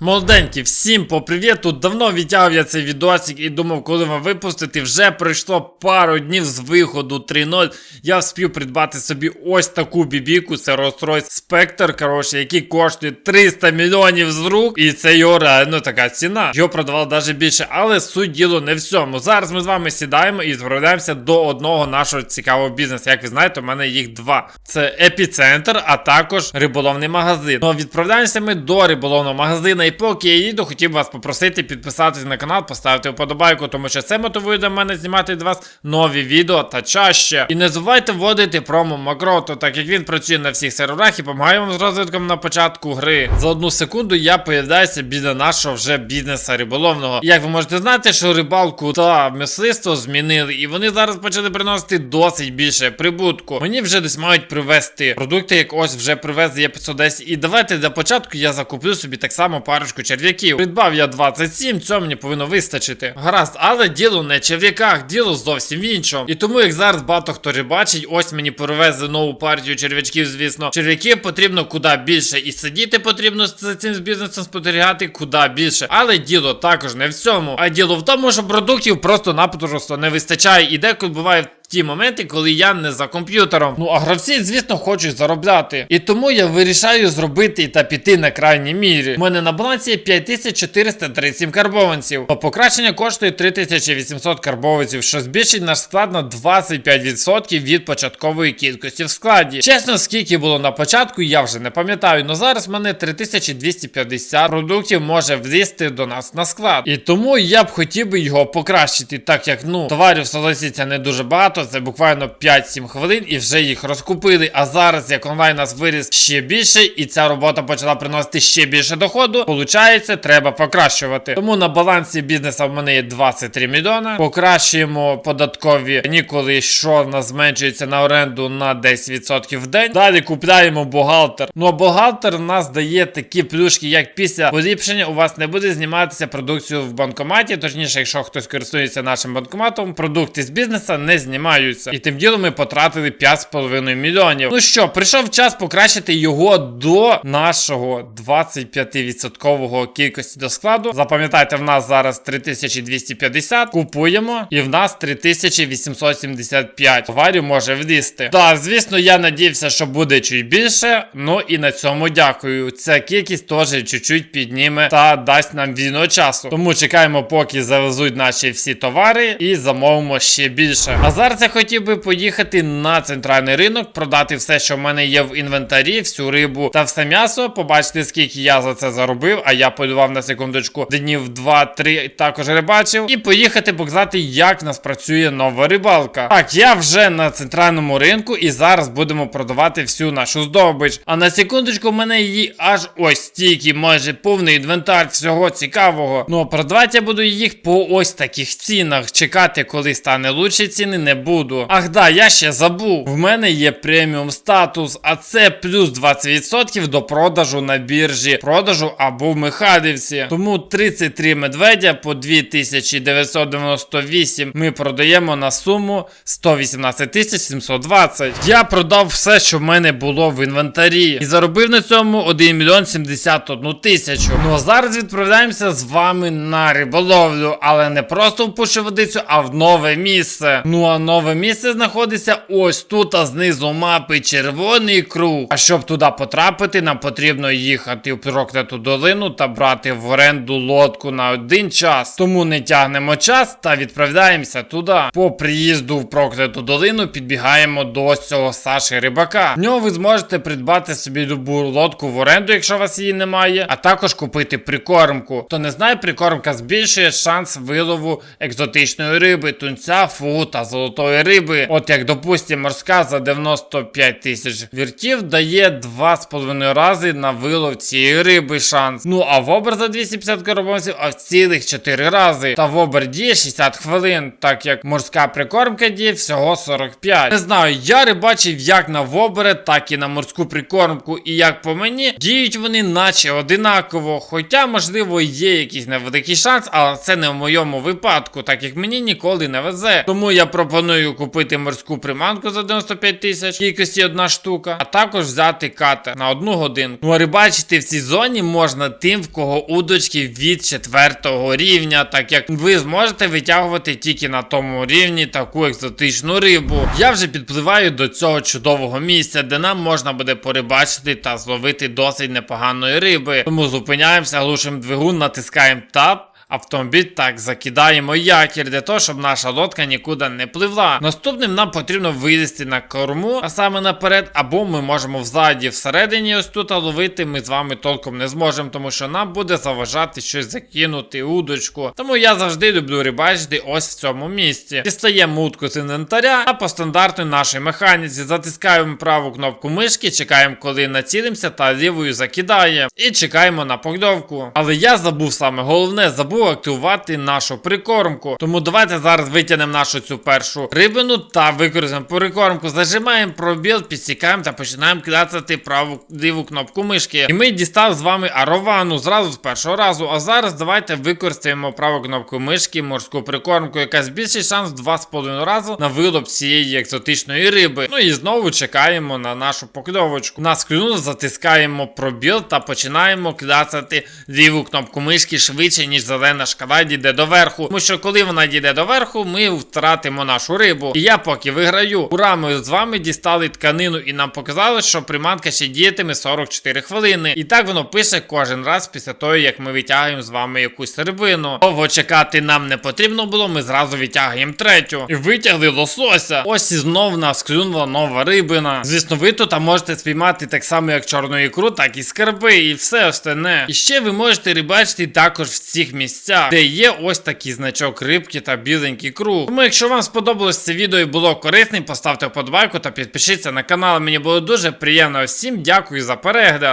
Молоденькі, всім попривіт! Тут давно відтягав я цей відосик і думав, коли вам випустити. Вже пройшло пару днів з виходу 3.0. Я вспів придбати собі ось таку бібіку. Це Rolls-Royce Spectre, коротше, який коштує 300 мільйонів з рук. І це його реально така ціна. Його продавали навіть більше, але суть діло не в цьому. Зараз ми з вами сідаємо і звертаємося до одного нашого цікавого бізнесу. Як ви знаєте, у мене їх два: це епіцентр, а також риболовний магазин. Ну, відправляємося ми до риболовного магазину. І поки я їду, хотів вас попросити підписатись на канал, поставити вподобайку, тому що це мотивує до мене знімати для вас нові відео та чаще. І не забувайте вводити промо Макрото, так як він працює на всіх серверах і допомагає вам з розвитком на початку гри. За одну секунду я появляюся біля нашого вже бізнеса риболовного. Як ви можете знати, що рибалку та мисливство змінили, і вони зараз почали приносити досить більше прибутку. Мені вже десь мають привезти продукти, як ось вже привезли є 510. І давайте для початку я закуплю собі так само парочку черв'яків. Придбав я 27, цього мені повинно вистачити. Гаразд, але діло не в черв'яках, діло зовсім в іншому. І тому, як зараз багато хто рибачить, ось мені привезли нову партію черв'ячків, звісно. Черв'яків потрібно куди більше. І сидіти потрібно за цим бізнесом спостерігати куди більше. Але діло також не в цьому. А діло в тому, що продуктів просто-напросто не вистачає. І деколи буває ті моменти, коли я не за комп'ютером. Ну а гравці, звісно, хочуть заробляти. І тому я вирішаю зробити та піти на крайній мірі. У мене на балансі є 5437 карбованців. А покращення коштує 3800 карбованців, що збільшить наш склад на 25% від початкової кількості в складі. Чесно, скільки було на початку, я вже не пам'ятаю. але зараз в мене 3250 продуктів може влізти до нас на склад. І тому я б хотів би його покращити, так як ну товарів согласіться не дуже багато. Це буквально 5-7 хвилин і вже їх розкупили. А зараз, як онлайн нас виріс ще більше, і ця робота почала приносити ще більше доходу. Получається, треба покращувати. Тому на балансі бізнесу в мене є 23 мільйона. Покращуємо податкові ніколи, що в нас зменшується на оренду на 10% в день. Далі купляємо бухгалтер. Ну а бухгалтер у нас дає такі плюшки, як після поліпшення у вас не буде зніматися продукцію в банкоматі. Точніше, якщо хтось користується нашим банкоматом, продукти з бізнесу не знімаються. І тим ділом ми потратили 5,5 мільйонів. Ну що, прийшов час покращити його до нашого 25% кількості до складу. Запам'ятайте, в нас зараз 3250. Купуємо, і в нас 3875. Товарів може влізти. Так, звісно, я надіявся, що буде чуть більше. Ну і на цьому дякую. Ця кількість теж чуть-чуть підніме та дасть нам вільного часу. Тому чекаємо, поки завезуть наші всі товари, і замовимо ще більше. А зараз я хотів би поїхати на центральний ринок, продати все, що в мене є в інвентарі, всю рибу та все м'ясо. Побачити, скільки я за це заробив. А я полював на секундочку днів 2-3 також рибачив. І поїхати показати, як в нас працює нова рибалка. Так, я вже на центральному ринку, і зараз будемо продавати всю нашу здобич. А на секундочку, в мене її аж ось стільки, майже повний інвентар всього цікавого. Ну а продавати я буду їх по ось таких цінах. Чекати, коли стане лучші ціни, не буду. Ах да, я ще забув. В мене є преміум статус, а це плюс 20% до продажу на біржі, продажу або в Михайлівці. Тому 33 медведя по 2998 ми продаємо на суму 118 720. Я продав все, що в мене було в інвентарі. І заробив на цьому 1 мільйон 71 тисячу. Ну а зараз відправляємося з вами на риболовлю, але не просто в пушеводицю, а в нове місце. Ну а нове місце знаходиться ось тут, а знизу мапи червоний круг. А щоб туди потрапити, нам потрібно їхати в прокляту долину та брати в оренду лодку на один час. Тому не тягнемо час та відправляємося туди. По приїзду в прокляту долину підбігаємо до цього Саші Рибака. В нього ви зможете придбати собі любу лодку в оренду, якщо у вас її немає, а також купити прикормку. Хто не знає, прикормка збільшує шанс вилову екзотичної риби, тунця, фу та золотої риби. От як, допустимо, морська за 95 тисяч віртів дає 2,5 рази на вилов цієї риби шанс. Ну а вобер за 250 карбонців, а в цілих 4 рази. Та вобер діє 60 хвилин, так як морська прикормка діє всього 45. Не знаю, я рибачив як на вобере, так і на морську прикормку. І як по мені, діють вони наче одинаково. Хоча, можливо, є якийсь невеликий шанс, але це не в моєму випадку, так як мені ніколи не везе. Тому я пропоную пропоную купити морську приманку за 95 тисяч, кількості одна штука, а також взяти катер на одну годину. Ну а рибачити в цій зоні можна тим, в кого удочки від четвертого рівня, так як ви зможете витягувати тільки на тому рівні таку екзотичну рибу. Я вже підпливаю до цього чудового місця, де нам можна буде порибачити та зловити досить непоганої риби. Тому зупиняємося, глушимо двигун, натискаємо тап. Автомобіль так закидаємо якір для того, щоб наша лодка нікуди не пливла. Наступним нам потрібно вилізти на корму, а саме наперед, або ми можемо взаді всередині ось тут а ловити. Ми з вами толком не зможемо, тому що нам буде заважати щось закинути, удочку. Тому я завжди люблю рибачити ось в цьому місці. Дістаємо утку з інвентаря, а по стандартній нашій механіці затискаємо праву кнопку мишки, чекаємо, коли націлимося, та лівою закидає. І чекаємо на покльовку. Але я забув саме головне, забув активувати нашу прикормку. Тому давайте зараз витягнемо нашу цю першу рибину та використаємо прикормку. Зажимаємо пробіл, підсікаємо та починаємо кляцати праву ліву кнопку мишки. І ми дістали з вами аровану зразу з першого разу. А зараз давайте використаємо праву кнопку мишки, морську прикормку, яка збільшить шанс в 2,5 рази на вилов цієї екзотичної риби. Ну і знову чекаємо на нашу покльовочку. Нас клюнуло, затискаємо пробіл та починаємо кляцати ліву кнопку мишки швидше, ніж зелена шкала дійде до верху. Тому що коли вона дійде до верху, ми втратимо нашу рибу. І я поки виграю. Ура, ми з вами дістали тканину і нам показали, що приманка ще діятиме 44 хвилини. І так воно пише кожен раз після того, як ми витягуємо з вами якусь рибину. Довго чекати нам не потрібно було, ми зразу витягуємо третю. І витягли лосося. Ось і знов нас клюнула нова рибина. Звісно, ви тут можете спіймати так само, як чорну ікру, так і скарби, і все остальне. І ще ви можете рибачити також в цих місцях, де є ось такий значок рибки та біленький круг. Тому, якщо вам сподобалось це відео і було корисним, поставте вподобайку та підпишіться на канал. Мені було дуже приємно. Всім дякую за перегляд.